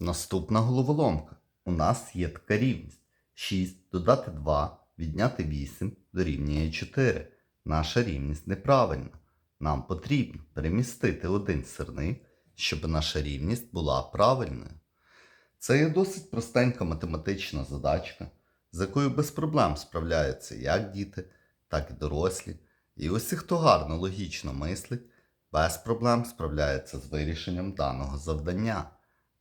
Наступна головоломка. У нас є така рівність. 6 додати 2, відняти 8 дорівнює 4. Наша рівність неправильна. Нам потрібно перемістити один сирник, щоб наша рівність була правильною. Це є досить простенька математична задачка, з якою без проблем справляються як діти, так і дорослі. І усі, хто гарно логічно мислить, без проблем справляється з вирішенням даного завдання.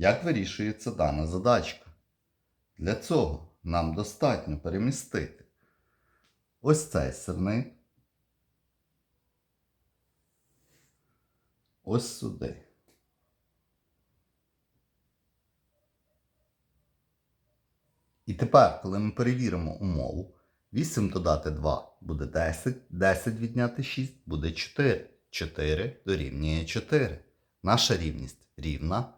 Як вирішується дана задачка? Для цього нам достатньо перемістити ось цей сирник ось сюди. І тепер, коли ми перевіримо умову, 8 додати 2 буде 10, 10 відняти 6 буде 4. 4 дорівнює 4. Наша рівність рівна,